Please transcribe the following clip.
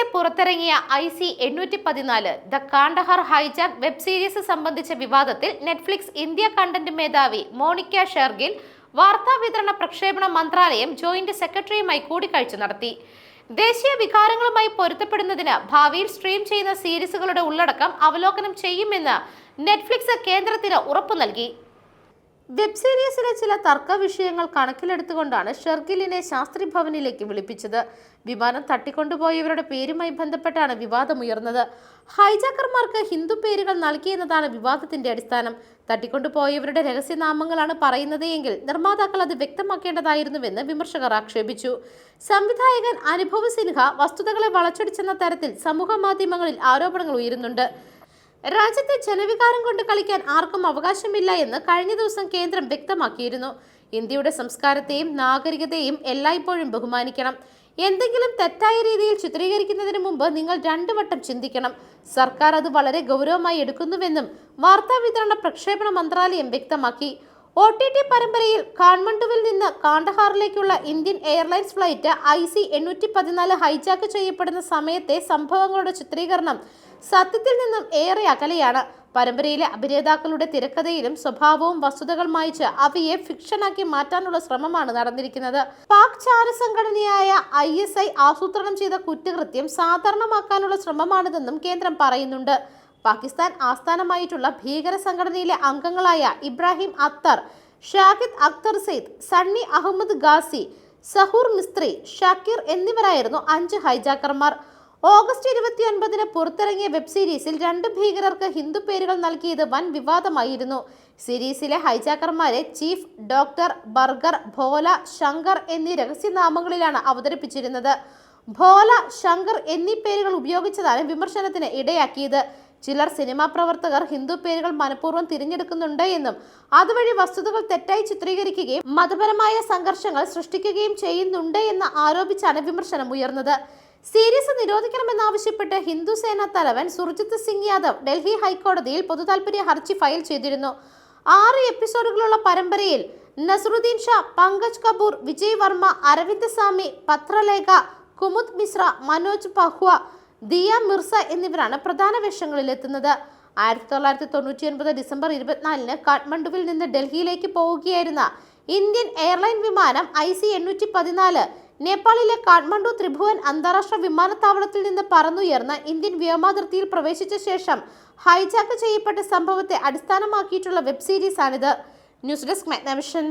അടുത്തിടെ പുറത്തിറങ്ങിയ I C എണ്ണൂറ്റി പതിനാല് the Kandahar hijack web series സംബന്ധിച്ച വിവാദത്തിൽ നെറ്റ്ഫ്ലിക്സ് ഇന്ത്യ കണ്ടന്റ് മേധാവി മോണിക്ക ഷെർഗിൽ വാർത്താ വിതരണ പ്രക്ഷേപണ മന്ത്രാലയം ജോയിന്റ് സെക്രട്ടറിയുമായി കൂടിക്കാഴ്ച നടത്തി. ദേശീയ വികാരങ്ങളുമായി പൊരുത്തപ്പെടുന്നതിന് ഭാവിയിൽ സ്ട്രീം ചെയ്യുന്ന സീരീസുകളുടെ ഉള്ളടക്കം അവലോകനം ചെയ്യുമെന്ന് നെറ്റ്ഫ്ലിക്സ് കേന്ദ്രത്തിന് ഉറപ്പു നൽകി. വെബ് സീരീസിലെ ചില തർക്ക വിഷയങ്ങൾ കണക്കിലെടുത്തുകൊണ്ടാണ് ഷെർഗിലിനെ ശാസ്ത്രി ഭവനിലേക്ക് വിളിപ്പിച്ചത്. വിമാനം തട്ടിക്കൊണ്ടുപോയവരുടെ പേരുമായി ബന്ധപ്പെട്ടാണ് വിവാദമുയർന്നത്. ഹൈജാക്കർമാർക്ക് ഹിന്ദു പേരുകൾ നൽകിയെന്നതാണ് വിവാദത്തിന്റെ അടിസ്ഥാനം. തട്ടിക്കൊണ്ടുപോയവരുടെ രഹസ്യനാമങ്ങളാണ് പറയുന്നത് എങ്കിൽ നിർമ്മാതാക്കൾ അത് വ്യക്തമാക്കേണ്ടതായിരുന്നുവെന്ന് വിമർശകർ ആക്ഷേപിച്ചു. സംവിധായകൻ അനുഭവ് സിൻഹ വസ്തുതകളെ വളച്ചൊടിച്ചെന്ന തരത്തിൽ സമൂഹ മാധ്യമങ്ങളിൽ ആരോപണങ്ങൾ ഉയരുന്നുണ്ട്. രാജ്യത്തെ ജനവികാരം കൊണ്ട് കളിക്കാൻ ആർക്കും അവകാശമില്ല എന്ന് കഴിഞ്ഞ ദിവസം കേന്ദ്രം വ്യക്തമാക്കിയിരുന്നു. ഇന്ത്യയുടെ സംസ്കാരത്തെയും നാഗരികതയെയും എല്ലായ്പ്പോഴും ബഹുമാനിക്കണം. എന്തെങ്കിലും തെറ്റായ രീതിയിൽ ചിത്രീകരിക്കുന്നതിന് മുമ്പ് നിങ്ങൾ രണ്ടു വട്ടം ചിന്തിക്കണം. സർക്കാർ അത് വളരെ ഗൗരവമായി എടുക്കുന്നുവെന്നും വാർത്താ വിതരണ പ്രക്ഷേപണ മന്ത്രാലയം വ്യക്തമാക്കി. ഒ ടി ടി പരമ്പരയിൽ കാൺമണ്ടുവിൽ നിന്ന് കാണ്ഡഹാറിലേക്കുള്ള Indian Airlines flight I C എണ്ണൂറ്റി പതിനാല് ഹൈജാക്ക് ചെയ്യപ്പെടുന്ന സമയത്തെ സംഭവങ്ങളുടെ ചിത്രീകരണം സത്യത്തിൽ നിന്നും ഏറെ അകലെയാണ്. പരമ്പരയിലെ അഭിനേതാക്കളുടെ തിരക്കഥയിലും സ്വഭാവവും വസ്തുതകൾ മായിച്ച് അവയെ ഫിക്ഷനാക്കി മാറ്റാനുള്ള ശ്രമമാണ് നടന്നിരിക്കുന്നത്. പാക് ചാര സംഘടനയായ ഐ എസ് ഐ ആസൂത്രണം ചെയ്ത കുറ്റകൃത്യം സാധാരണമാക്കാനുള്ള ശ്രമമാണിതെന്നും കേന്ദ്രം പറയുന്നുണ്ട്. പാകിസ്ഥാൻ ആസ്ഥാനമായിട്ടുള്ള ഭീകര സംഘടനയിലെ അംഗങ്ങളായ ഇബ്രാഹിം അത്തർ ഷാഹിദ് അക്തർ സെയ്ദ് സണ്ണി അഹമ്മദ് ഗാസി സഹൂർ മിസ്ത്രി ഷക്കീർ എന്നിവരായിരുന്നു അഞ്ച് ഹൈജാക്കർമാർ. ഓഗസ്റ്റ് ഇരുപത്തി ഒൻപതിന് പുറത്തിറങ്ങിയ വെബ് സീരീസിൽ രണ്ട് ഭീകരർക്ക് ഹിന്ദു പേരുകൾ നൽകിയത് വൻ വിവാദമായിരുന്നു. സീരീസിലെ ഹൈജാക്കർമാരെ chief doctor burger Bhola Shankar എന്നീ രഹസ്യനാമങ്ങളിലാണ് അവതരിപ്പിച്ചിരുന്നത്. ഭോല ശങ്കർ എന്നീ പേരുകൾ ഉപയോഗിച്ചതാണ് വിമർശനത്തിന് ഇടയാക്കിയത്. ചിലർ സിനിമാ പ്രവർത്തകർ ഹിന്ദു പേരുകൾ മനഃപൂർവം തിരഞ്ഞെടുക്കുന്നുണ്ട് എന്നും അതുവഴി വസ്തുതകൾ തെറ്റായി ചിത്രീകരിക്കുകയും മതപരമായ സംഘർഷങ്ങൾ സൃഷ്ടിക്കുകയും ചെയ്യുന്നുണ്ട് എന്ന് ആരോപിച്ചാണ് വിമർശനം ഉയർന്നത്. സീരീസ് നിരോധിക്കണമെന്നാവശ്യപ്പെട്ട് ഹിന്ദു സേനാ തലവൻ സുർജിത് സിംഗ് യാദവ് ഡൽഹി ഹൈക്കോടതിയിൽ പൊതുതാൽപര്യ ഹർജി ഫയൽ ചെയ്തിരുന്നു. ആറ് എപ്പിസോഡുകളുള്ള പരമ്പരയിൽ നസറുദ്ദീൻ ഷാ പങ്കജ് കപൂർ വിജയ് വർമ്മ അരവിന്ദ് സ്വാമി പത്രലേഖ കുമുദ് മിശ്ര മനോജ് പഹ്വ ദിയ മിർസ എന്നിവരാണ് പ്രധാന വേഷങ്ങളിൽ എത്തുന്നത് ആയിരത്തി തൊള്ളായിരത്തി തൊണ്ണൂറ്റി ഒൻപത് ഡിസംബർ ഇരുപത്തിനാലിന് കാഠ്മണ്ഡുവിൽ നിന്ന് ഡൽഹിയിലേക്ക് പോവുകയായിരുന്ന ഇന്ത്യൻ എയർലൈൻ വിമാനം ഐ സി എണ്ണൂറ്റി പതിനാല് നേപ്പാളിലെ കാഠ്മണ്ഡു ത്രിഭുവൻ അന്താരാഷ്ട്ര വിമാനത്താവളത്തിൽ നിന്ന് പറന്നുയർന്ന ഇന്ത്യൻ വ്യോമാതിർത്തിയിൽ പ്രവേശിച്ച ശേഷം ഹൈജാക്ക് ചെയ്യപ്പെട്ട സംഭവത്തെ അടിസ്ഥാനമാക്കിയിട്ടുള്ള വെബ് സീരീസാണിത്. News desk മെഗ്നവിഷൻ.